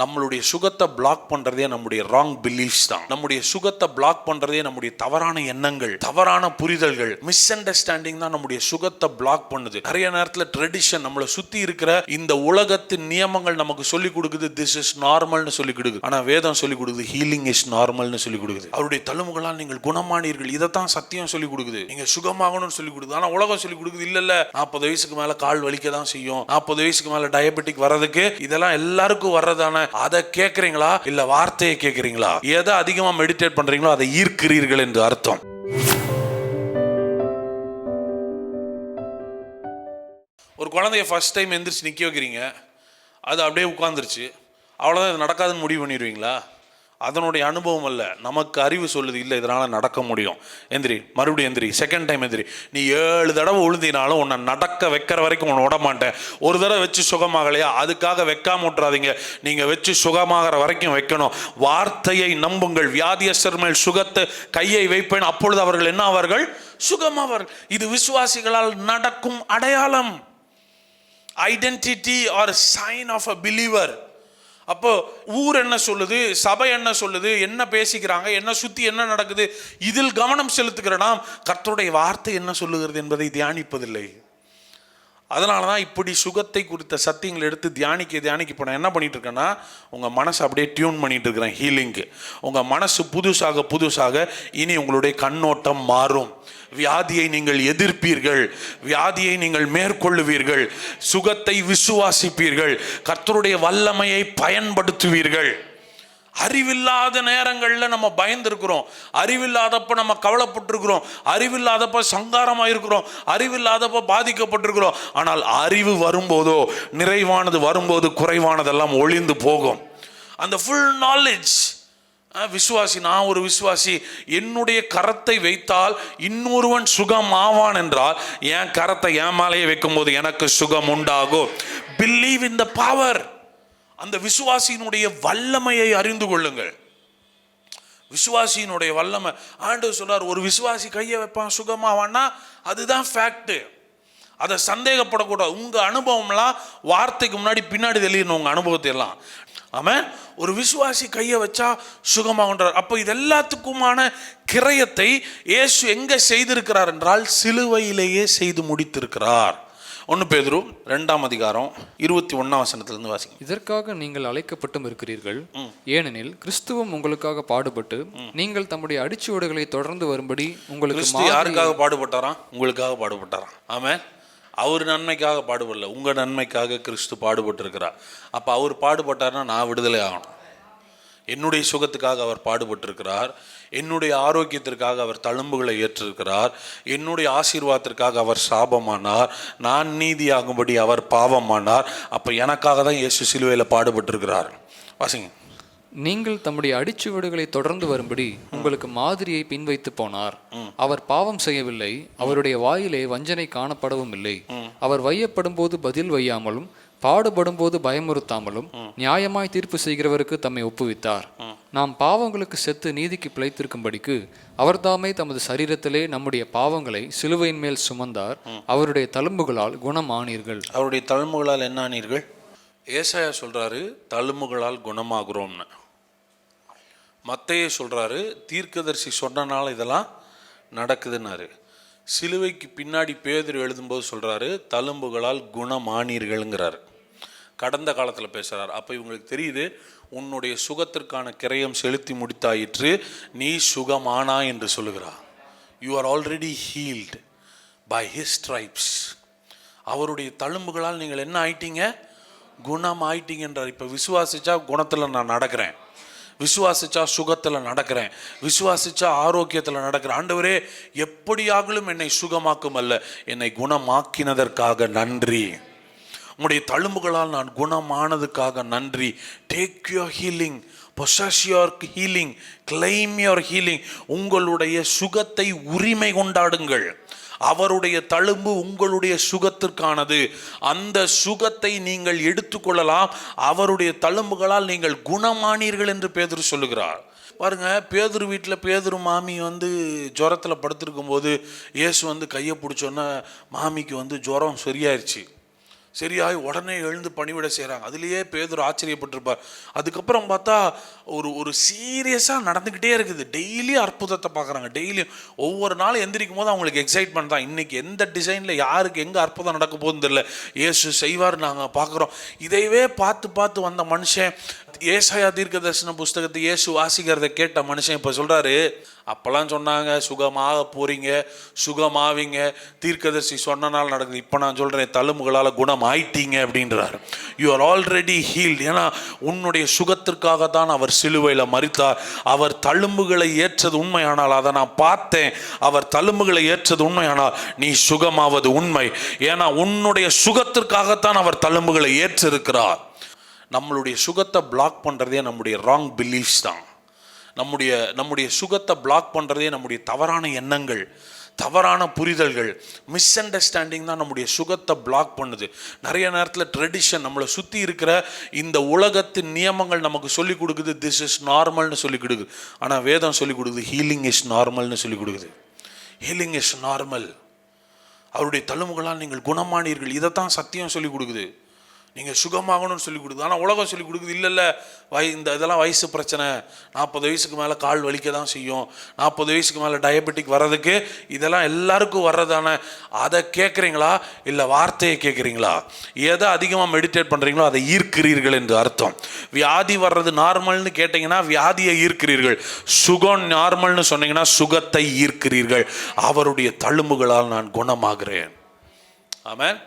நம்மளுடைய சுகத்தை பிளாக் பண்றதே நம்முடைய ராங் பிலீஃப்ஸ் தான். நம்முடைய சுகத்தை பிளாக் பண்றதே நம்முடைய தவறான எண்ணங்கள் தவறான புரிதல்கள் மிஸ் அண்டர்ஸ்டாண்டிங் தான் நம்முடைய சுகத்தை பிளாக் பண்ணுது. நிறைய நேரத்தில் ட்ரெடிஷன் நம்மளை சுத்தி இருக்கிற இந்த உலகத்தின் நியமங்கள் நமக்கு சொல்லி கொடுக்குது திஸ் இஸ் நார்மல்னு சொல்லி கொடுக்குது. ஆனா வேதம் சொல்லி கொடுக்குது ஹீலிங் இஸ் நார்மல்னு சொல்லி கொடுக்குது. அவருடைய தழும்புகளால் நீங்கள் குணமானீர்கள் இதைத்தான் சத்தியம் சொல்லி கொடுக்குது. நீங்க சுகமாகணும்னு சொல்லி கொடுக்குது. ஆனா உலகம் சொல்லி கொடுக்குது இல்ல இல்ல நாற்பது வயசுக்கு மேல கால் வலிக்க தான் செய்யும் நாற்பது வயசுக்கு மேல டயபெட்டிக் வர்றதுக்கு இதெல்லாம் எல்லாருக்கும் வர்றதான அதை கேட்குறீங்களா? இல்ல வார்த்தையை கேட்குறீங்களா? எதை அதிகமா மெடிடேட் பண்றீங்களோ அதை ஈர்க்கிறீர்கள் என்று அர்த்தம். ஒரு குழந்தைய ஃபர்ஸ்ட் டைம் எந்திரிச்சு நிற்க வைக்கிறீங்க. அது அப்படியே உட்காந்துருச்சு அவ்வளோதான் இது நடக்காதுன்னு முடிவு பண்ணிடுவீங்களா? அதனுடைய அனுபவம் அல்ல. நமக்கு அறிவு சொல்லுது இல்லை இதனால் நடக்க முடியும். எந்திரி மறுபடியும் எந்திரி செகண்ட் டைம் எந்திரி. நீ ஏழு தடவை உழுந்தினாலும் உன்னை நடக்க வைக்கிற வரைக்கும் உன்னை விட மாட்டேன் ஒரு தடவை வச்சு சுகமாகலையா? அதுக்காக வைக்காம விட்டுறாதீங்க. நீங்கள் வச்சு சுகமாகிற வரைக்கும் வைக்கணும். வார்த்தையை நம்புங்கள். வியாதியஸ்தர் மேல் சுகத்தை கையை வைப்பேன். அப்பொழுது அவர்கள் என்ன ஆவார்கள்? சுகமாவார்கள். இது விசுவாசிகளால் நடக்கும் அடையாளம். Identity or sign of a believer அப்போ ஊர் என்ன சொல்லுது? சபை என்ன சொல்லுது? என்ன பேசிக்கிறாங்க? என்ன சுத்தி என்ன நடக்குது? இதில் கவனம் செலுத்துகிற நாம் கர்த்தருடைய வார்த்தை என்ன சொல்லுகிறது என்பதை தியானிப்பதில்லை. அதனால தான் இப்படி சுகத்தை குறித்த சத்தியங்களை எடுத்து தியானிக்க தியானிக்க இப்போ நான் என்ன பண்ணிட்டு இருக்கேன்னா உங்கள் மனசை அப்படியே டியூன் பண்ணிட்டு இருக்கிறேன் ஹீலிங்க்கு உங்கள் மனசு புதுசாக புதுசாக இனி உங்களுடைய கண்ணோட்டம் மாறும். வியாதியை நீங்கள் எதிர்ப்பீர்கள். வியாதியை நீங்கள் மேற்கொள்ளுவீர்கள். சுகத்தை விசுவாசிப்பீர்கள். கர்த்தருடைய வல்லமையை பயன்படுத்துவீர்கள். அறிவில்லாத நேரங்களில் நம்ம பயந்துருக்கிறோம். அறிவில்லாதப்ப நம்ம கவலைப்பட்டிருக்கிறோம். அறிவில்லாதப்ப சங்காரமாக இருக்கிறோம் அறிவில்லாதப்ப பாதிக்கப்பட்டிருக்கிறோம். ஆனால் அறிவு வரும்போதோ நிறைவானது வரும்போது குறைவானதெல்லாம் ஒளிந்து போகும். அந்த ஃபுல் நாலேஜ் விசுவாசி நான் ஒரு விசுவாசி என்னுடைய கரத்தை வைத்தால் இன்னொருவன் சுகம் ஆவான் என்றால் என் கரத்தை என் மேலேயே வைக்கும்போது எனக்கு சுகம் உண்டாகும். பிலீவ் இன் த பவர் அந்த விசுவாசியினுடைய வல்லமையை அறிந்து கொள்ளுங்கள். விசுவாசியினுடைய வல்லமை. ஆண்டு சொல்றார் ஒரு விசுவாசி கையை வைப்பான் சுகமாவான்னா அதுதான் ஃபேக்ட் அதை சந்தேகப்படக்கூடாது. உங்கள் அனுபவம்லாம் வார்த்தைக்கு முன்னாடி பின்னாடி தெளியணும் உங்கள் அனுபவத்தை எல்லாம். ஆமாம் ஒரு விசுவாசி கையை வச்சா சுகமாகன்றார் அப்போ இது எல்லாத்துக்குமான கிரயத்தை இயேசு எங்கே செய்திருக்கிறார் என்றால் சிலுவையிலேயே செய்து முடித்திருக்கிறார். ஒன்று பேதுரு ரெண்டாம் அதிகாரம் இருபத்தி ஒன்றாம் வசனத்திலிருந்து வாசிங்க. இதற்காக நீங்கள் அழைக்கப்பட்டும் இருக்கிறீர்கள். ஏனெனில் கிறிஸ்துவும் உங்களுக்காக பாடுபட்டு நீங்கள் தம்முடைய அடிச்சுவடுகளை தொடர்ந்து வரும்படி உங்களுக்கு யாருக்காக பாடுபட்டாராம் உங்களுக்காக பாடுபட்டாராம் ஆமென். அவர் நன்மைக்காக பாடுபடல. உங்க நன்மைக்காக கிறிஸ்து பாடுபட்டிருக்கிறார். அப்ப அவர் பாடுபட்டார்னா நான் விடுதலை ஆகணும். என்னுடைய சுகத்துக்காக அவர் பாடுபட்டிருக்கிறார். என்னுடைய ஆரோக்கியத்திற்காக அவர் தழும்புகளை ஏற்றிருக்கிறார். என்னுடைய ஆசீர்வாதத்திற்காக அவர் சாபமானார். நான் நீதியாகும்படி அவர் பாவமானார். அப்போ எனக்காக தான் இயேசு சிலுவையில் பாடுபட்டிருக்கிறார். வாசிங்க. நீங்கள் தம்முடைய அடிச்சுவடுகளை தொடர்ந்து வரும்படி உங்களுக்கு மாதிரியை பின்வைத்து போனார். அவர் பாவம் செய்யவில்லை அவருடைய வாயிலே வஞ்சனை காணப்படவும் இல்லை. அவர் வையப்படும் போது பதில் வையாமலும் பாடுபடும் போது பயமுறுத்தாமலும் நியாயமாய் தீர்ப்பு செய்கிறவருக்கு தம்மை ஒப்புவித்தார். நாம் பாவங்களுக்கு செத்து நீதிக்கு பிழைத்திருக்கும்படிக்கு அவர்தாமே தமது சரீரத்திலே நம்முடைய பாவங்களை சிலுவையின் மேல் சுமந்தார். அவருடைய தழும்புகளால் குணமானீர்கள். அவருடைய தழும்புகளால் என்ன ஆனீர்கள் ஏசாயா சொல்கிறாரு தழும்புகளால் குணமாகிறோம்னு. மத்தையே சொல்கிறாரு தீர்க்கதரிசி சொன்னனால இதெல்லாம் நடக்குதுன்னாரு. சிலுவைக்கு பின்னாடி பேதர் எழுதும்போது சொல்கிறாரு தழும்புகளால் குணமானீர்கள்ங்கிறார். கடந்த காலத்தில் பேசுகிறார் அப்போ இவங்களுக்கு தெரியுது உன்னுடைய சுகத்திற்கான கிரயம் செலுத்தி முடித்தாயிற்று நீ சுகமானா என்று சொல்லுகிறார். You are already healed by his stripes அவருடைய தழும்புகளால் நீங்கள் என்ன ஆயிட்டீங்க? குணம் ஆயிட்டீங்கன்றார் இப்போ விசுவாசிச்சா குணத்தில் நான் நடக்கிறேன். விசுவாசிச்சா சுகத்தில் நடக்கிறேன். விசுவாசிச்சா ஆரோக்கியத்தில் நடக்கிறேன். ஆண்டவரே எப்படியாகலும் என்னை சுகமாக்கும் அல்ல. என்னை குணமாக்கினதற்காக நன்றி. உங்களுடைய தழும்புகளால் நான் குணமானதுக்காக நன்றி. Take your healing possess your healing claim your healing உங்களுடைய சுகத்தை உரிமை கொண்டாடுங்கள். அவருடைய தழும்பு உங்களுடைய சுகத்திற்கானது. அந்த சுகத்தை நீங்கள் எடுத்துக்கொள்ளலாம். அவருடைய தழும்புகளால் நீங்கள் குணமானீர்கள் என்று பேதுரு சொல்லுகிறார். பாருங்க பேதுரு வீட்டில் பேதுரு மாமி வந்து ஜுரத்தில் படுத்திருக்கும் போது இயேசு வந்து கையை பிடிச்சோன்னா மாமிக்கு வந்து ஜுரம் சரியாயிருச்சு. சரியாய் உடனே எழுந்து பணிவிட செய்கிறாங்க அதுலேயே பேதர் ஆச்சரியப்பட்டிருப்பார். அதுக்கப்புறம் பார்த்தா ஒரு ஒரு சீரியஸாக நடந்துக்கிட்டே இருக்குது. டெய்லி அற்புதத்தை பார்க்குறாங்க. டெய்லியும் ஒவ்வொரு நாளும் எந்திரிக்கும் போது அவங்களுக்கு எக்ஸைட்மெண்ட் தான். இன்றைக்கி எந்த டிசைனில் யாருக்கு எங்கே அற்புதம் நடக்க போகுதுன்னு தெரியல. இயேசு செய்வார் நாங்கள் பார்க்குறோம். இதையவே பார்த்து பார்த்து வந்த மனுஷன் ஏசாயா தீர்க்க தரிசன புஸ்தகத்தை இயேசு வாசிக்கிறத கேட்ட மனுஷன் இப்போ சொல்கிறாரு அப்போல்லாம் சொன்னாங்க சுகமாக போகிறீங்க சுகமாவீங்க தீர்க்கதரிசி சொன்னனால நடக்குது. இப்போ நான் சொல்கிறேன் தழும்புகளால் குணம் ஆயிட்டீங்க அப்படின்றார். யூ ஆர் ஆல்ரெடி ஹீல்டு ஏன்னா உன்னுடைய சுகத்திற்காக தான் அவர் சிலுவையில் மறித்தார் அவர் தழும்புகளை ஏற்றது உண்மையானால் அதை நான் பார்த்தேன். அவர் தழும்புகளை ஏற்றது உண்மையானால் நீ சுகமாவது உண்மை. ஏன்னா உன்னுடைய சுகத்திற்காகத்தான் அவர் தழும்புகளை ஏற்றிருக்கிறார். நம்மளுடைய சுகத்தை பிளாக் பண்ணுறதே நம்முடைய ராங் பிலீஃப்ஸ் தான். நம்முடைய நம்முடைய சுகத்தை பிளாக் பண்ணுறதே நம்முடைய தவறான எண்ணங்கள் தவறான புரிதல்கள் மிஸ் அண்டர்ஸ்டாண்டிங் தான் நம்முடைய சுகத்தை பிளாக் பண்ணுது. நிறைய நேரத்தில் ட்ரெடிஷன் நம்மளை சுற்றி இருக்கிற இந்த உலகத்தின் நியமங்கள் நமக்கு சொல்லிக் கொடுக்குது திஸ் இஸ் நார்மல்னு சொல்லிக் கொடுக்குது. ஆனால் வேதம் சொல்லிக் கொடுக்குது ஹீலிங் இஸ் நார்மல்னு சொல்லிக் கொடுக்குது. ஹீலிங் இஸ் நார்மல் அவருடைய தழும்புகளால் நீங்கள் குணமானீர்கள். இதைத்தான் சத்தியம் சொல்லிக் கொடுக்குது. நீங்கள் சுகமாகணும்னு சொல்லி கொடுக்குது. ஆனால் உலகம் சொல்லி கொடுக்குது இல்லை இல்லை வய இந்த இதெல்லாம் வயசு பிரச்சனை. நாற்பது வயசுக்கு மேலே கால் வலிக்க தான் செய்யும். நாற்பது வயசுக்கு மேலே டயபெட்டிக் வர்றதுக்கு இதெல்லாம் எல்லாருக்கும் வர்றதான அதை கேட்குறீங்களா இல்லை வார்த்தையை கேட்குறீங்களா எதை அதிகமாக மெடிடேட் பண்ணுறீங்களோ அதை ஈர்க்கிறீர்கள் என்று அர்த்தம். வியாதி வர்றது நார்மல்னு கேட்டிங்கன்னா வியாதியை ஈர்க்கிறீர்கள். சுகம் நார்மல்னு சொன்னீங்கன்னா சுகத்தை ஈர்க்கிறீர்கள். அவருடைய தழும்புகளால் நான் குணமாகிறேன். ஆமாம்